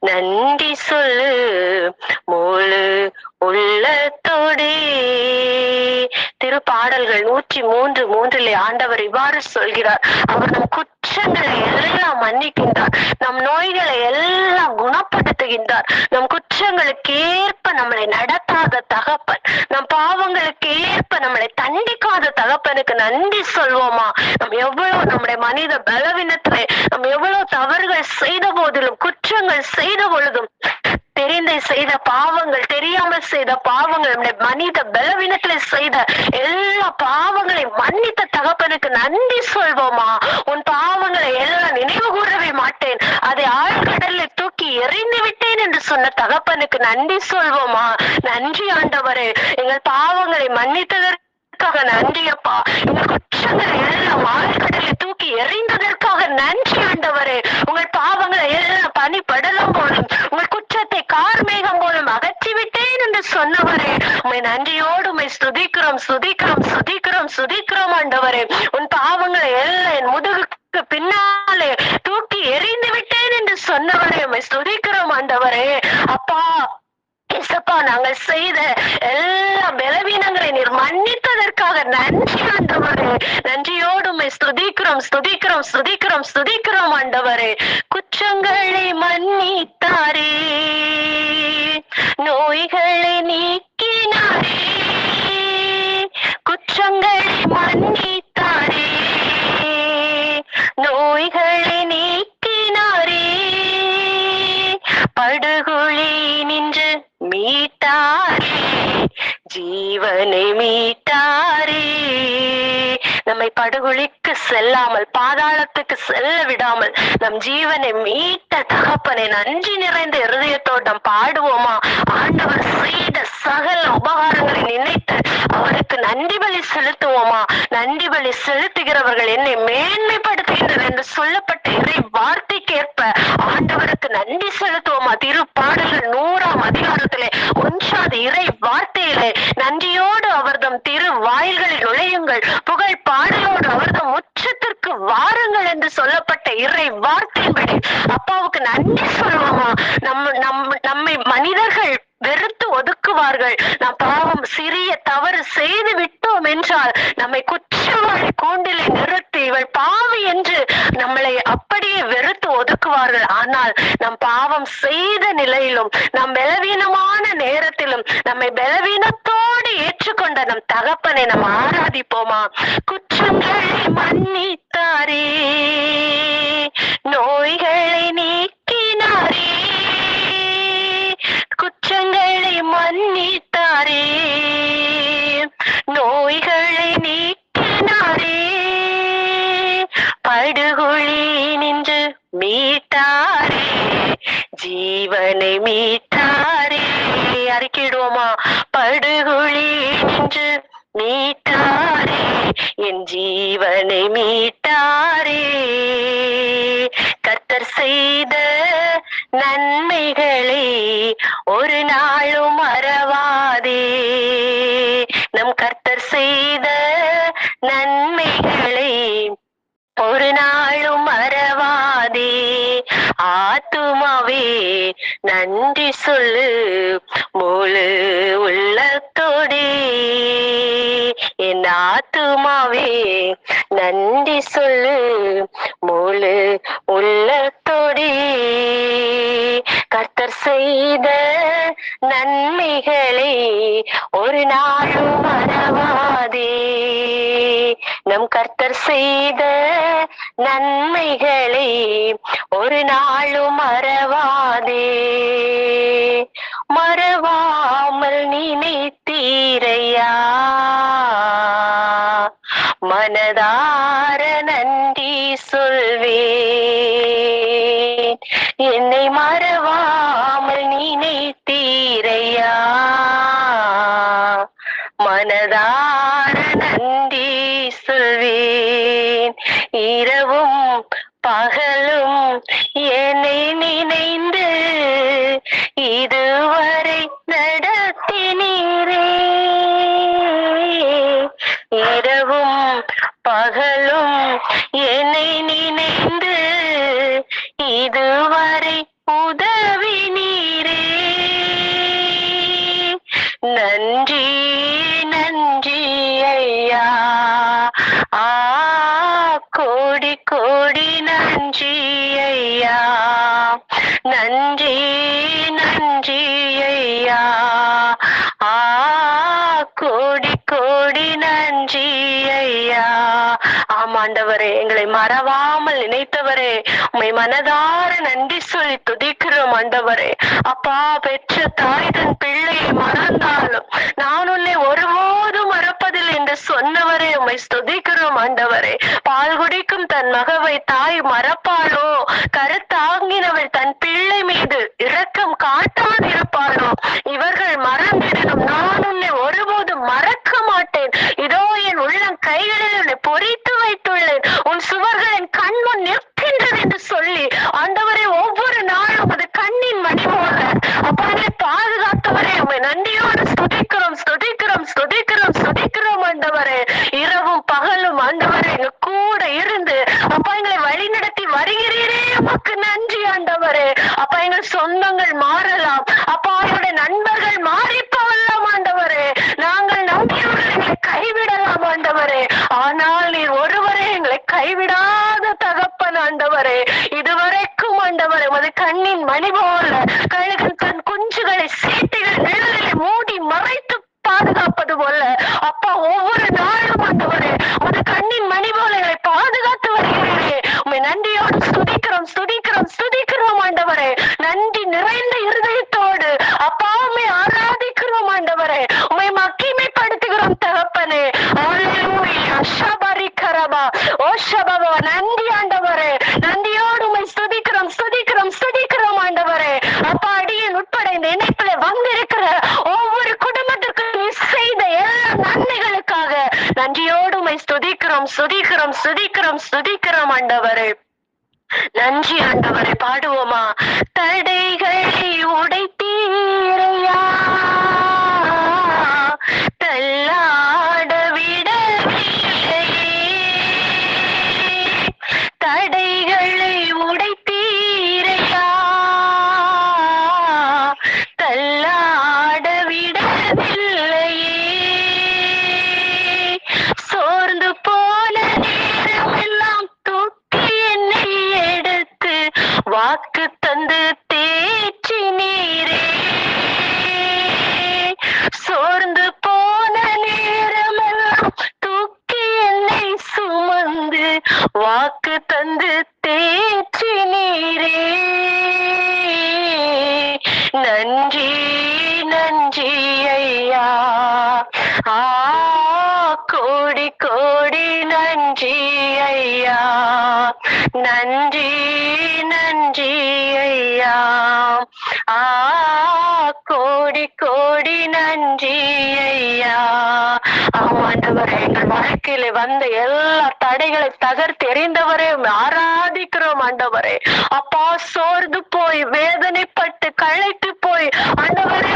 நன்றி சொல்லு முழு உள்ளத்தோடு. திருப்பாடல்கள் நூற்றி மூன்று மூன்றிலே ஆண்டவர் இவ்வாறு சொல்கிறார். அவர் நம் குற்றங்களை எல்லாம் மன்னிக்கின்றார். நம் நோய்களை எல்லாம் குணப்படுத்துகின்றார். நம் குற்றங்களுக்கு ஏற்ப நம்மளை நடத்தாத தகப்பன். நம் பாவங்களுக்கு ஏற்ப நம்மளை தண்டிக்காத தகப்பனுக்கு நன்றி சொல்வோமா? நம்ம எவ்வளவு நம்முடைய மனித பலவீனத்திலே நம்ம எவ்வளவு தவறுகள் செய்த போதிலும் குற்றங்கள் செய்த பொழுதும் தெரிந்த செய்த பாவங்கள் தெரியாமல் செய்த பாவங்கள் நம்முடைய மனித பலவீனத்துல செய்த எல்லா பாவங்களையும் மன்னித்த தகப்பனுக்கு நன்றி சொல்வோமா? உன் பாவங்களை எல்லாம் நினைவு கூறவே மாட்டேன். அதை ஆழ்கடலில் தூக்கி எறிந்து விட்டு சொன்ன தகப்பனுக்கு நன்றி சொல்வோமா? நன்றி ஆண்டவரே. எங்கள் பாவங்களை மன்னித்ததற்காக நன்றி அப்பா எங்கள் குற்றங்களை எல்லாம் ஆழ்கடலில் தூக்கி எறிந்ததற்காக நன்றி ஆண்டவரே. உங்கள் பாவங்களை எல்லாம் பனி படலம் போலும் உங்கள் குற்றத்தை கார்மேகம் போலும் அகற்றி விட்டேன் என்று சொன்னவரே. உண்மை நன்றியோடு உண்மை ஸ்துதிக்கிறோம் ஸ்துதிக்கிறோம் ஸ்துதிக்கிறோம் ஸ்துதிக்கிறோம் ஆண்டவரே. உன் பாவங்களை எல்லாம் என் முதுகு பின்னாலே தூக்கி எறிந்து விட்டேன் என்று சொன்னவரே உண்மை ஸ்துதிக்கிறோம் ஆண்டவரே. அப்பா இசப்பா நாங்கள் செய்த எல்லா பலவீனங்களை நீர் மன்னித்ததற்காக நன்றி ஆண்டவரே. நன்றியோடு உண்மை ஸ்துதிக்கிறோம் ஸ்துதிக்கிறோம் ஸ்துதிக்கிறோம் ஸ்துதிக்கிறோம் ஆண்டவரே. குற்றங்களை மன்னித்தாரே. நோய்களை நீக்கினாரே. குற்றங்களை மன்னி நோய்களை நீக்கினாரே. படுகொழி நின்று மீட்டாரே. ஜீவனை மீட்டாரே. நம்மை படுகொலிக்கு செல்லாமல் பாதாளத்துக்கு செல்ல விடாமல் நம் ஜீவனை மீட்ட தகப்பனை நன்றி நிறைந்த இருதயத்தோடு நாம் பாடுவோமா? ஆண்டவர் செய்த சகல உபகாரங்களை நினைத்து அவருக்கு நன்றி பலி செலுத்துவோமா? நன்றி பலி செலுத்துகிறவர்கள் என்னை மேன்மைப்படுத்துகின்றனர் என்று சொல்லப்பட்ட இறை வார்த்தைக்கேற்ப ஆண்டவருக்கு நன்றி செலுத்துவோமா? திருப்பாடல்கள் நூறாம் அதிகாரத்திலே ஒன்றாவது இறை வார்த்தையிலே நன்றியோடு அவர்தம் திரு வாயில்களில் நுழையுங்கள். புகழ் பாடலோடு அவர்தம் உச்சத்திற்கு வாருங்கள் என்று சொல்லப்பட்ட இறை வார்த்தையின்படி அப்பாவுக்கு நன்றி சொல்லுவோமா? நம்ம நம் நம்மை மனிதர்கள் வெறுத்து ஒதுக்குவார்கள். நாம் பாவம் சிறிய தவறு செய்து விட்டோம் என்றால் நம்மை குற்றவாளி கூண்டிலே நிறு இவள் பாவி என்று நம்மளை அப்படியே வெறுத்து ஒதுக்குவார்கள். ஆனால் நம் பாவம் செய்த நிலையிலும் நம் பலவீனமான நேரத்திலும் நம்மை பலவீனத்தோடு ஏற்றுக்கொண்ட நம் தகப்பனை நாம் ஆராதிப்போமா? குற்றங்களை மன்னித்தாரே நோய்களை நீக்கினாரே குற்றங்களை மன்னித்தாரே நோய்களை மீட்டாரே ஜீவனை மீட்டாரே. அறிக்கிடுவோமா படுகொழி நின்று மீட்டாரே என் ஜீவனை மீட்டாரே. சொல்லு முழு உள்ளத்தொடி கர்த்தர் செய்த மனதார நன்றி சொல்வேன். இரவும் நன்றி நன்றி ஐயா. ஆ கோடி கோடி நன்றி ஐயா. ஆமாண்டவரே எங்களை மறவாமல் நினைத்தவரே உண்மை மனதார நன்றி சொல்லி துதிக்கிறோம் ஆண்டவரே. அப்பா பெற்ற தாய் தன் பிள்ளையை மறந்தாலும் நான் உன்னை ஒருபோது சொன்னவரே உம்மை ஸ்துதிக்கிறோம் ஆண்டவரே. பால் குடிக்கும் தன் மகவை தாய் மறப்பாளோ? கருத்தாங்கினவள் தன் பிள்ளை மீது இரக்கம் காட்டாமல் இருப்பாளோ? இவர்கள் மறந்திடணும். நான் உன்னை ஒருபோதும் மறக்க மாட்டேன். இதோ என் உள்ளம் கைகளில் உன்னை பொறித்து வைத்துள்ளேன் உன் சுவர்களின் கண்முன் நிற்கின்றது என்று சொல்லி ஆண்டவரை ஒவ்வொரு நாளும் அது கண்ணின் மணி போல அப்பாவை பாதுகாத்தவரே உண்மை நன்றியோடு ஸ்துதிக்கிறோம் ஸ்துதிக்கிறோம் ஸ்துதிக்கிறோம் ஸ்துதிக்கிறோம் ஆண்டவரே இரவும் பகலும் ஆண்டவரே எங்க கூட இருந்து அப்பா எங்களை வழி நடத்தி வருகிறீரே உமக்கு நன்றி ஆண்டவரே அப்பா எங்கள் சொந்தங்கள் மாறலாம் அப்பா என்னுடைய நண்பர்கள் மாறி போகலாம் ஆண்டவரே நாங்கள் நம்பியவர்கள் எங்களை கைவிடலாம் ஆண்டவரே ஆனால் நீர் ஒருவரே எங்களை கைவிடாத தகப்பன் ஆண்டவரே இதுவரைக்கும் ஆண்டவரே உமது கண்ணின் மணி போல கழுகன் தன் குஞ்சுகளை சீட்டிகள் மூடி மறைத்து பாதுகாப்பது போல அப்பா ஒவ்வொரு நாளும் ஆண்டவரே உமது கண்ணின் மணி போல எங்களை பாதுகாத்து வருகிறீரே உண்மை நன்றியோடு ஸ்துதிக்கிறோம் ஸ்துதிக்கிறோம் ஸ்துதிக்கிறோம் ஆண்டவரே நன்றி நிறைந்த இருதயத்தோடு அப்பா உம்மை ஆராதிக்கிறோம் ஆண்டவரே உம்மை மகிமைப்படுத்துகிறோம் தகப்பனே அல்லேலூயா ஷபரி கரபா ஓ ஷபபா நன்றி ஆண்டவரே நன்றியோடு உம்மை ஸ்துதிக்கிறோம் ஸ்துதிக்கிறோம் ஸ்துதிக்கிறோம் ஆண்டவரே அப்பா அடியேன் உட்பட இந்த இணைப்பில் வந்திருக்கிற ஒவ்வொரு குடும்பத்திற்கும் நீ செய்த எல்லா நன்மைகளுக்காக நன்றியோடு உம்மை ஸ்துதிக்கிறோம் சுதிக்கிறோம் சுதிக்கிறோம் ஆண்டவரே. நன்றி ஆண்டவரை பாடுவோமா? தடைகளை உடைத்து கோடி நன்றி ஐயா. ஆமாண்டவரே எங்கள் வாழ்க்கையில வந்த எல்லா தடைகளை தகர்த்து எறிந்தவரே ஆராதிக்கிறோம் ஆண்டவரே. அப்பா சோர்ந்து போய் வேதனை களைத்து போய் ஆண்டவரே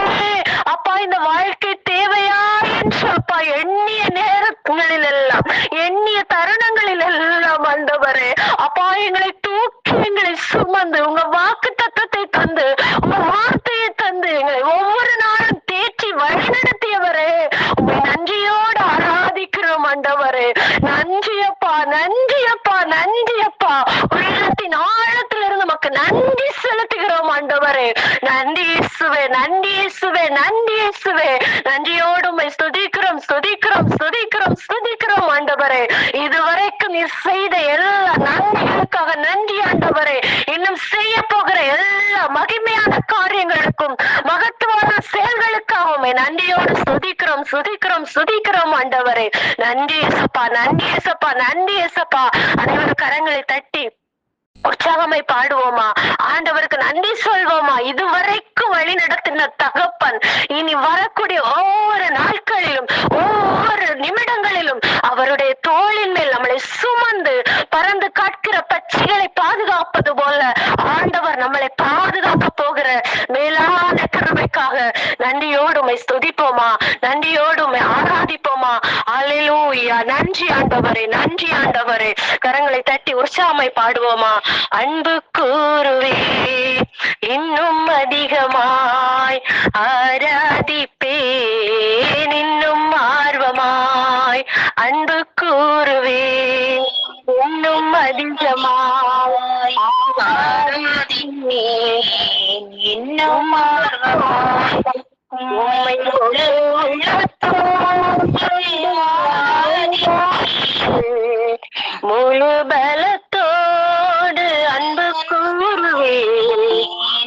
அப்பா இந்த வாழ்க்கை தேவையா என்று அப்பா எண்ணிய நேரங்களில் எல்லாம் எண்ணிய தருணங்களில் எல்லாம் ஆண்டவரே அப்பா எங்களை தூக்கி எங்களை சுமந்து உங்க வாக்கு தத்தத்தை தந்து உங்க வார்த்தையை தந்து எங்களை ஒவ்வொரு நாளும் தேற்றி வழிநடத்தியவரே உங்களை நன்றியோடு ஆராதிக்கிறோம் ஆண்டவரே நன்றியப்பா நன்றியப்பா நன்றியப்பா உள்ளத்தின் ஆழத்திலிருந்து நமக்கு நன்றி செலுத்துகிறோம் ஆண்டவரே நன்றி இயேசுவே நன்றி இயேசுவே நன்றி இயேசுவே நன்றியோடு உம்மை ஸ்துதிக்கிறோம் ஸ்துதிக்கிறோம் ஸ்துதிக்கிறோம் ஸ்துதிக்கிறோம் ஆண்டவரே இதுவரைக்கும் நீர் செய்த எல்லா நன்மைகளுக்காக நன்றி ஆண்டவரே. இன்னும் செய்ய போகிற எல்லா மகிமையான காரியங்களுக்கும் மகத்துவமான செயல்களுக்காக நன்றியோடு சுதிக்கிறோம் சுதிக்கிறோம் சுதிக்கிறோம் ஆண்டவரே. நன்றி ஏசப்பா நன்றி ஏசப்பா நன்றி ஏசப்பா அனைவரும் கரங்களை தட்டி உற்சாகமாய் பாடுவோமா? ஆண்டவருக்கு நன்றி சொல்வோமா? இதுவரைக்கும் வழி நடத்தின தகப்பன் இனி வரக்கூடிய ஒவ்வொரு நாட்களிலும் ஒவ்வொரு நிமிடங்களிலும் அவருடைய தோளின் மேல் நம்மளை சுமந்து பறந்து காட்கிற பட்சிகளை பாதுகாப்பது போல ஆண்டவர் நம்மளை பாதுகாக்க போகிற மேலான கிருபைக்காக நன்றியோடு உமை ஸ்துதிப்போமா? நன்றியோடு உமை ஆராதிப்போமா? அலிலூயா நன்றி ஆண்டவரே நன்றி ஆண்டவரே. கரங்களை தட்டி உற்சாகமாய் பாடுவோமா? அன்பு கூறுவே இன்னும் அதிகமாய் ஆராதிப்பேன் இன்னும் அன்பு கூறுவே இன்னும் அதிகமாய் இன்னும் ஆர்வமாய் முழு பலத்தோடு அன்பு கூறுவே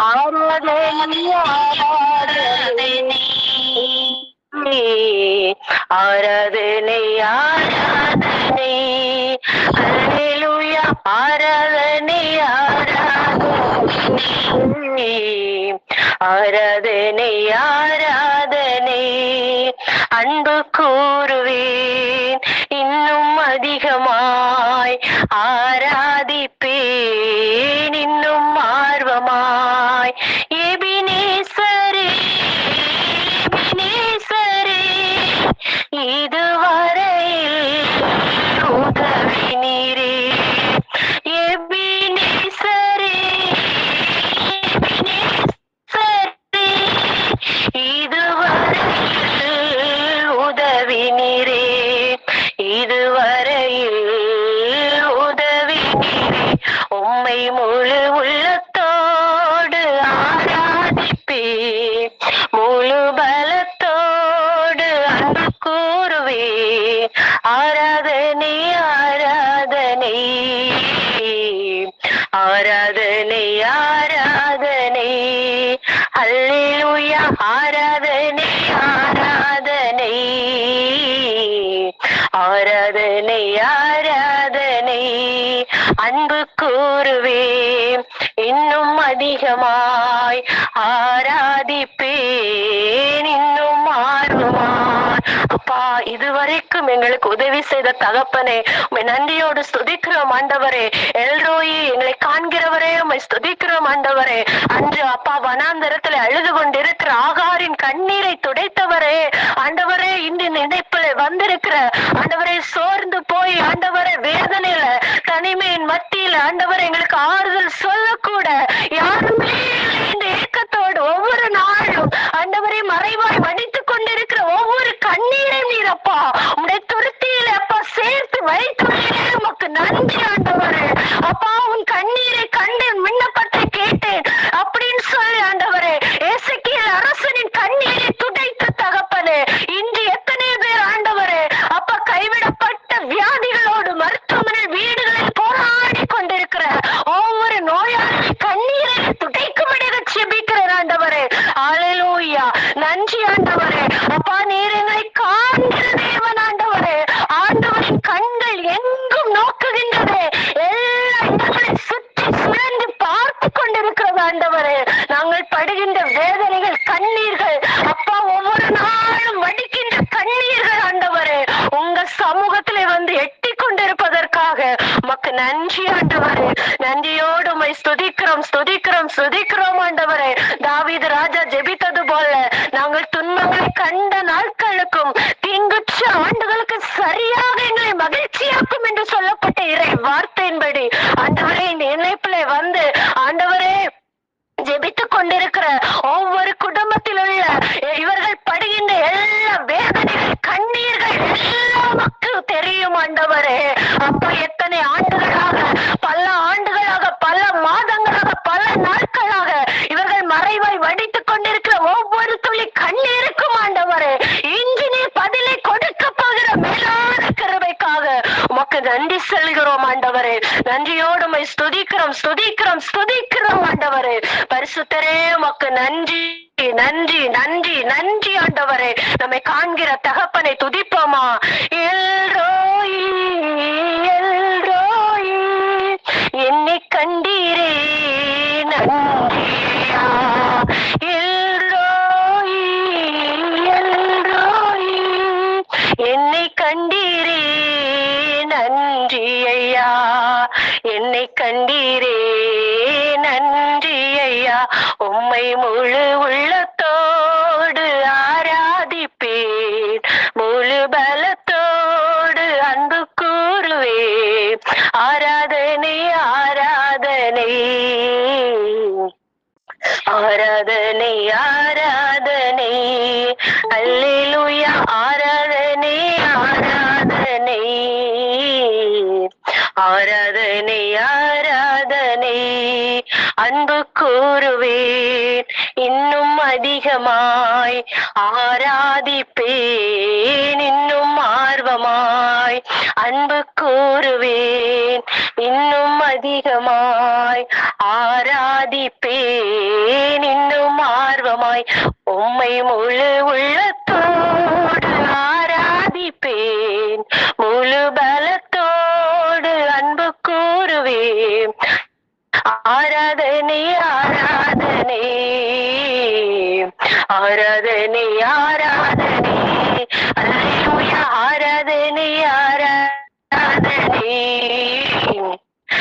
ஆராதனை ஆராதனை ஆராதனை அல்லேலூயா ஆராதனை ஆராதனை ஆராதனை ஆராதனை அன்பு கூறுவேன் இன்னும் அதிகமாய் ஆர ஆராதனை ஆராதனை. ஆராதனை ஆராதனை. அன்பு கூறுவே இன்னும் அதிகமாய் ஆராதிப்ப இதுவரைக்கும் எங்களுக்கு உதவி செய்த தகப்பனே உண்மை நன்றியோடு ஸ்துதிக்கிறோம் ஆண்டவரே. எல்ரோயி எங்களை காண்கிறவரே உண்மை ஸ்துதிக்கிறோம் ஆண்டவரே. அன்று அப்பா வனாந்தரத்துல அழுது கொண்டிருக்கிற ஆகாரின் கண்ணீரை துடைத்தவரே. ஆண்டவரே இன்று நினைப்புல வந்திருக்கிற ஆண்டவரே சோர்ந்து போய் ஆண்டவரே வேதனையில தனிமையின் மத்தியில ஆண்டவர் எங்களுக்கு ஆறுதல் சொல்லக்கூட. யாருமே இல்லை இந்த ஏக்கத்தோடு ஒவ்வொரு நாளும் ஆண்டவரே மறைவாய் வடித்துக் கொண்டிருக்கிற ஒவ்வொரு கண்ணீரையும் நீர் அப்பா உடைய துருத்தியில அப்பா சேர்த்து வைத்து உமக்கு நன்றி ஆண்டவரே. அப்பா உன் கண்ணீரை கண்டேன் விண்ணப்பத்தை கேட்டேன் அப்படின்னு சொல்லி ஆண்டவரே ஏசக்கியல் அரசனின் கண்ணீரை துடைத்து தகப்பனே இன்று எத்தனை பேர் ஆண்டவரே அப்பா கைவிடப்பட்ட வியாதிகளோடு மருத்துவமனை வீடுகளில் போராடி கொண்டிருக்கிற ஒவ்வொரு நோயாளி கண்ணீரை துடைக்கும்படியாக செபிக்கிறேன் ஆண்டவரே அல்லேலூயா நன்றி ஆண்டவரே அப்பா நீர் எங்களை காண்கிற தேவன் ஆண்டவரே ஆண்டவரின் கண்கள் எங்கும் நோக்குகின்றதே எல்லா இடங்களை சுற்றி சுழன்று பார்த்து கொண்டிருக்கிறது ஆண்டவரே நாங்கள் படுகின்ற வேதனைகள் கண்ணீர்கள் அப்பா ஒவ்வொரு நாளும் வடிக்கின்ற கண்ணீர்கள் ஆண்டவரே உங்க சமூகத்திலே வந்து எட்டி கொண்டிருப்பதற்காக உமக்கு நன்றி ஆண்டவரே நன்றியோடு உம்மை ஸ்துதிக்கிறோம் ஸ்துதிக்கிறோம் ஸ்துதிக்கிறோம் ஆண்டவரே தாவீது ராஜா ஜெபித்தது போல நாங்கள் துன்பங்களை கண்ட நாட்களுக்கும் தீங்குற்ற ஆண்டுகளுக்கு சரியாக எங்களை மகிழ்ச்சியாக்கும் என்று சொல்லப்பட்ட இறை வார்த்தையின்படி ஆண்டவரே இந்த இணைப்பில வந்து ஆண்டவரே ஜெபித்துக் கொண்டிருக்கிற ஒவ்வொரு குடும்பத்தில் உள்ள இவர்கள் படுகின்ற எல்லா வேதனைகள் கண்ணீர்கள் எல்லாம் தெரியும் ஆண்டவரே. அப்பா எத்தனை ஆண்டுகளாக பல ஆண்டுகளாக பல மாதங்களாக பல நாட்களாக இவர்கள் மறைவாய் வடித்துக் கொண்டிருக்கிற ஒவ்வொரு துளி கண்ணீருக்கும் ஆண்டவரே இன்று நீ பதிலை கொடுக்க போகிற மேலான கிருபைக்காக உமக்கு நன்றி செல்கிறோம் ஆண்டவரே. நன்றியோடு ஸ்துதிக்கிறோம் ஸ்துதிக்கிறோம் பரிசுத்தரே உமக்கு நன்றி. நன்றி நன்றி நன்றி ஆண்டவரே. நம்மை காண்கிற தகப்பனை துதிப்போமா? எல்ரோயி அல்லேலூயா ஆராதனை ஆராதனை. ஆராதனை ஆராதனை. அன்பு கூறுவேன் இன்னும் அதிகமாய் ஆராதிப்பேன் இன்னும் ஆர்வமாய் அன்பு கூறுவேன் இன்னும் அதிகமாய் ஆராதிப்பேன். ஆராதனை ஆராதனை. ஆராதனை ஆராதனை. அல்லேலூயா ஆராதனை ஆராதனை.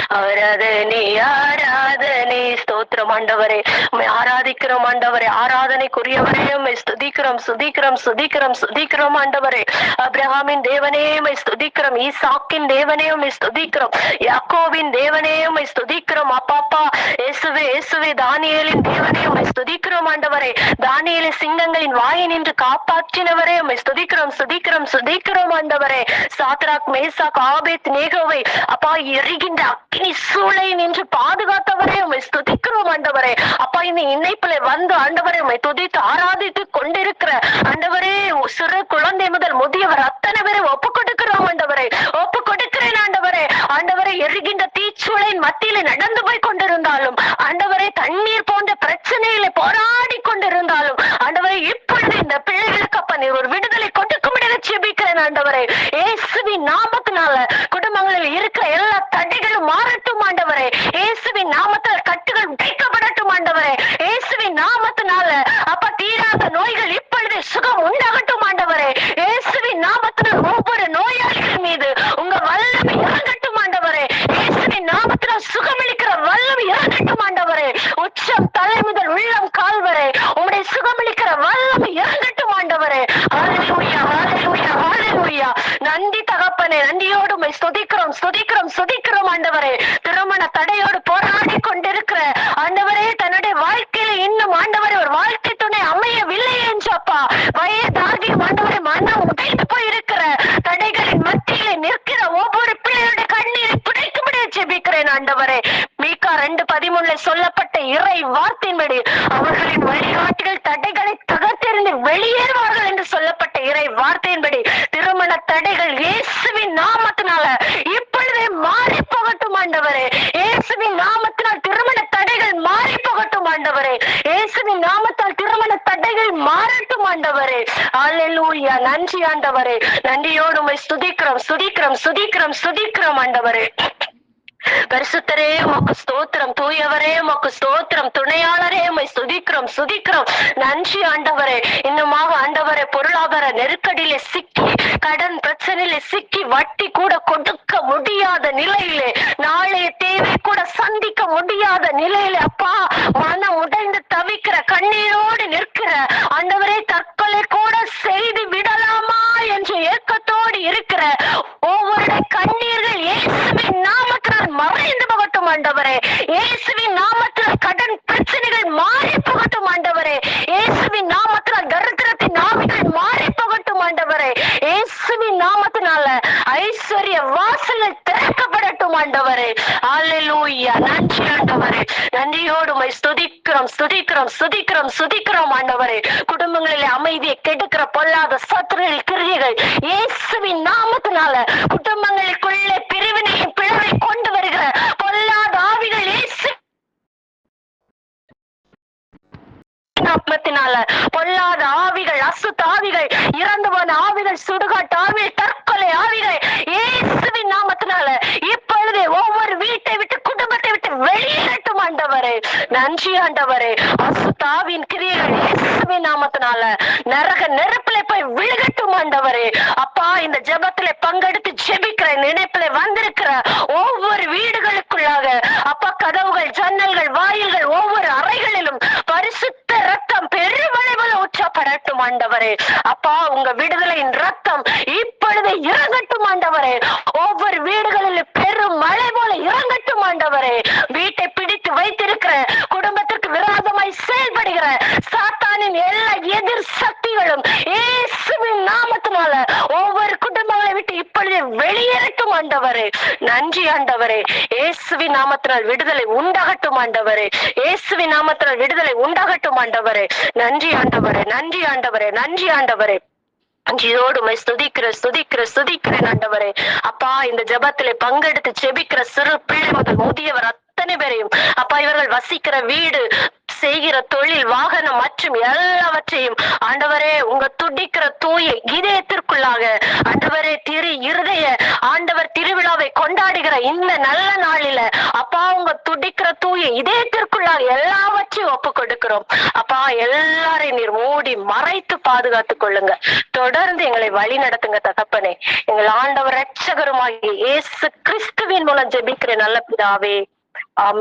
ஆராதனை ஆராதனை. ஸ்தோத்திரம் ஆண்டவரே. உம்மை ஆராதிக்கிறோம் ஆண்டவரே. ஆராதனைக்குரியவரே உம்மை ஸ்துதிக்கிறோம் சுதிக்கிறோம் சுதிக்கிறோம் சுதிக்கிறோம் ஆண்டவரே. அப்ரஹாமின் தேவனே உம்மை ஸ்துதிக்கிறோம். ஈசாக்கின் தேவனே உம்மை ஸ்துதிக்கிறோம். யாக்கோவின் தேவனே உம்மை ஸ்துதிக்கிறோம். அப்பாப்பா இயேசுவே இயேசுவே தானியலின் தேவனே உம்மை ஸ்துதிக்கிறோம் ஆண்டவரே. தானியேலை சிங்கங்களின் வாயை நின்று காப்பாற்றினவரே உம்மை ஸ்துதிக்கிறோம் சுதிக்கிறோம் சுதிக்கிறோம் ஆண்டவரே. சாத்ராக் மேசாக் ஆபேத் நேகோவை அப்பா எரிகின்ற அக்னி சூளை நின்று பாதுகாத்தவரே உம்மை ஸ்துதிக்கிறோம் ஆண்டவரே. அப்பா இந்த இணைப்புல வந்து ஆண்டவரை உண்மை துதித்து ஆராதித்து கொண்டிருக்கிற ஆண்டவரே சிறு குழந்தை முதல் முதியவர் அத்தனை பேரை ஒப்பு கொடுக்கிறோம் ஆண்டவரே. ஒப்பு கொடுக்கிறேன் ஆண்டவரே. ஆண்டவரை எரிகின்ற தீச்சுளையின் மத்தியில நடந்து போய் கொண்டிருந்தாலும் ஆண்டவரை தண்ணீர் போன்ற பிரச்சனையில போராடி கொண்டிருந்தாலும் ஆண்டவரை இப்பொழுது இந்த பிள்ளைகளுக்கு அப்ப நீர் ஒரு விடுதலை கொடுக்கும்படி ஜெபிக்கிறேன் ஆண்டவரே. இயேசுவின் நாமத்தினால குடும்பங்களில் இருக்கிற எல்லா தடைகளும் மாறட்டும் ஆண்டவரே. இயேசுவின் நாமத்தில் கட்டுகள் உடைக்கப்படட்டும் ஆண்டவரே. இயேசுவின் நாமத்தினால அப்ப தீராத நோய்கள் இப்பொழுது சுகம் உண்டாகட்டும் ஆண்டவரே இயேசுவின் நாமத்தினால் ஒவ்வொரு நோயாளிகள் மீது உங்க வல்லமை இறங்கட்டும் ஆண்டவரே இயேசுவின் நாமத்துல சுகமளிக்கிற வல்லமை இறங்கட்டும் ஆண்டவரே உச்சம் தலை முதல் உள்ளம் கால் வரை உம்முடைய சுகமளிக்கிற வல்லமை இறங்கட்டும் ஆண்டவரே ஹalleluya ஹalleluya ஹalleluya நன்றி தகப்பனே நன்றியோடு உம்மை ஸ்துதிக்கிறோம் ஸ்துதிக்கிறோம் ஸ்துதிக்கிறோம் ஆண்டவரே திருமண தடையோடு போராடி கொண்டிருக்கிற ஆண்டவரே தன்னுடைய வாழ்க்கையில இன்னும் ஆண்டவரே ஒரு வாழ்க்கை துணை அமையவில்லை என்றப்பா வயதாகி ஆண்டவரே மனம் உடைந்து போயிருக்கிற தடைகளின் மத்தியிலே நிற்கிற ஒவ்வொரு பிள்ளைகளுடைய கண்ணீரை துடைக்கும்படி ஆண்டவரே. மீகா ரெண்டு பதிமூணுல சொல்லப்பட்ட இறை வார்த்தையின்படி அவர்களின் வழிகாட்டிகள் தடைகளை தகர்த்தெறிந்து வெளியேறுவார்கள் என்று சொல்லப்பட்ட இறை வார்த்தையின்படி திருமண தடைகள் இயேசுவின் நாமத்தினால இப்பொழுதே மாறி போகட்டும் ஆண்டவரே. இயேசுவின் நாமத்தினால் திருமண தடைகள் மாறி போகட்டும் ஆண்டவரே. இயேசுவின் நாமத்தால் திருமண தடைகள் மாறட்டும் ஆண்டவரே. அல்லேலூயா நன்றி ஆண்டவரே. நன்றியோடு உண்மை ஸ்துதிக்கிறோம் ஸ்துதிக்கிறோம் ஸ்துதிக்கிறோம் ஸ்துதிக்கிறோம் ஆண்டவரே. பரிசுத்தரே உமக்கு ஸ்தோத்திரம். தூயவரே உமக்கு ஸ்தோத்திரம். துணையாளரே உமை சுதிக்கிறோம் சுதிக்கிறோம் நன்றி ஆண்டவரே. இன்னுமாக ஆண்டவரே பொருளாதார நெருக்கடியில சிக்கி கடன் பிரச்சனையில சிக்கி வட்டி கூட கொடுக்க முடியாத நிலையிலே நாளைய தேவை கூட சந்திக்க முடியாத நிலையில அப்பா மனம் உடைந்து தவிக்கிற கண்ணீரோடு நிற்கிற ஆண்டவரே தற்கொலை கூட செய்து விடலாமா? என்று ஏக்கத்தோடு இருக்கிற ஒவ்வொரு கண்ணீர்கள் இயேசுவின் நாமத்தினால் மறைந்து போகட்டும் ஆண்டவரே. இயேசுவின் நாமத்தினால் கடன் பிரச்சனைகள் மாறி போகட்டும் ஆண்டவரே இயேசுவின் நாமத்தினால் தரித்திரத்தின் நாவிகள் மாறி போகட்டும் ஆண்டவரே இயேசுவின் நாமத்தினால ஐஸ்வர்ய வாசல்கள் திறக்கப்படட்டும் ஆண்டவரே. அல்லேலூயா நன்றி ஆண்டவரே. நன்றியோடு மை ஸ்துதிக்கிறோம் ஸ்துதிக்கிறோம் ஸ்துதிக்கிறோம் ஸ்துதிக்கிறோம் ஆண்டவரே. குடும்பங்களில் அமைதியை கெடுக்கிற பொல்லாத சத்துருகள் கிரியைகள் இயேசுவின் நாமத்தினால குடும்பங்களுக்குள்ளே பிரிவினையும் பிளவை கொண்டு வருகிற பொல்லாத ஆவிகள் இயேசு நாமத்தினால பொல்லாத ஆவிகள் அசுத்த ஆவிகள் இறந்து போன ஆவிகள் சுடுகாட்டு ஆவிகள் தற்கொலை ஆவிகள் இயேசுவின் நாமத்தினால இப்பொழுதே ஒவ்வொரு வீட்டை விட்டு குடும்பத்தை விட்டு வெளியேறட்டும் ஆண்டவரே. நன்றி ஆண்டவரே. அசுத்த ஆவியின் கிரியைகள் இயேசுவின் நாமத்தினால நரக நெருப்பில போய் விழுகட்டும் ஆண்டவரே. அப்பா இந்த ஜபத்துல பங்கெடுத்து ஜெபிக்கிற நினைப்பில வந்திருக்கிற ஒவ்வொரு வீடுகளுக்குள்ளாக அப்பா கதவுகள் ஜன்னல்கள் ஆண்டவரே. அப்பா உங்க விடுதலையின் ரத்தம் இப்பொழுது இறங்கட்டும் ஆண்டவரே. ஒவ்வொரு வீடுகளில் பெரும் மழை போல இறங்கட்டும் ஆண்டவரே. வீட்டை பிடித்து வைத்திருக்கிற குடும்பத்திற்கு விரோதமாய் செயல்படுகிற சாத்தானின் எல்லா எதிர் சக்திகளும் ஏ நாமத்தினால ஒவ்வொரு குடும்பங்களை விட்டு இப்பொழுது வெளியேறட்டும் ஆண்டவரே நன்றி ஆண்டவரே. இயேசுவி நாமத்தினால் விடுதலை உண்டாகட்டும் ஆண்டவரே. இயேசுவி நாமத்தினால் விடுதலை உண்டாகட்டும் ஆண்டவரே. நன்றி ஆண்டவரே நன்றி ஆண்டவரே நன்றி ஆண்டவரே. இதோடு ஸ்துதிக்கிற ஸ்துதிக்கிற ஸ்துதிக்கிறேன் ஆண்டவரே. அப்பா இந்த ஜபத்திலே பங்கெடுத்து செபிக்கிற சிறு பிள்ளை முதல் முதியவர் அத்தனை பேரையும். அப்பா இவர்கள் வசிக்கிற வீடு செய்கிற தொழில் வாகனம் மற்றும் எல்லாவற்றையும் ஆண்டவரே உங்க துடிக்கிற தூய இதயத்திற்குள்ளாக ஆண்டவரே திரு இருதய ஆண்டவர் திருவிழாவை கொண்டாடுகிற இந்த நல்ல நாளில அப்பா உங்க துடிக்கிற தூய இதயத்திற்குள்ளாக எல்லாவற்றையும் ஒப்பு கொடுக்கிறோம் அப்பா எல்லாரையும் நீர் மூடி மறைத்து பாதுகாத்துக் கொள்ளுங்க. தொடர்ந்து எங்களை வழி நடத்துங்க தகப்பனே. எங்கள் ஆண்டவர் ரட்சகருமாகிய இயேசு கிறிஸ்துவின் மூலம் ஜெபிக்கிற நல்ல பிதாவே. Um.